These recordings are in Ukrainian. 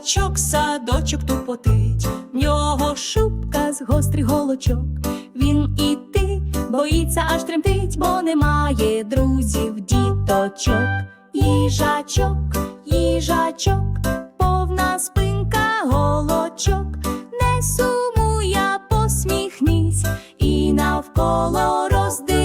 Їжачок садочок тупотить, в нього шубка з гострих голочок. Він іти боїться, аж тремтить, бо немає друзів, діточок. Їжачок, їжачок, повна спинка голочок. Не сумуй, а посміхнись і навколо роздивись.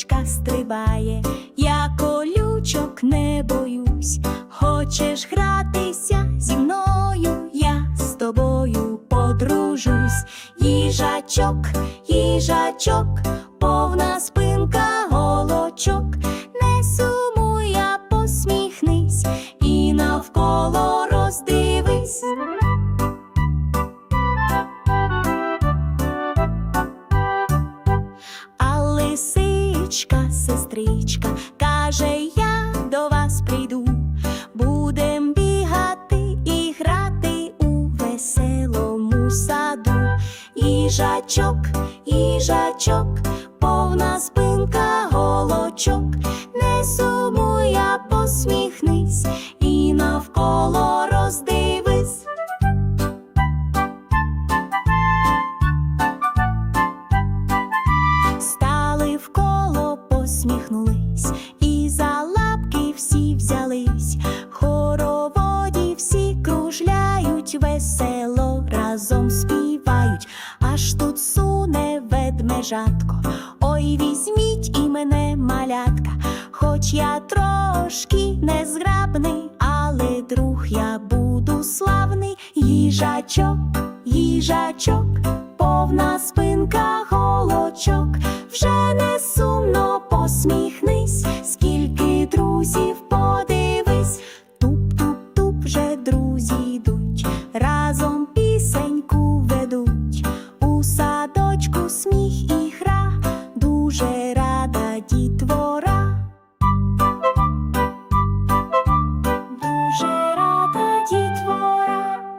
Білочка стрибає, я колючок не боюсь. Хочеш гратися зі мною, я з тобою подружусь. Їжачок, їжачок, повна спинка голочок. Не сумуй, а посміхнись і навколо лисичка, сестричка, каже, я до вас прийду. Будем бігати і грати у веселому саду. Їжачок, їжачок, повна спинка голочок. Не сумуй, а Аж тут суне ведмежатко. Ой, візьміть і мене малятка, хоч я трошки незграбний, але друг я буду славний. Їжачок, їжачок, повна спинка голочок, вже не сумно посміхне.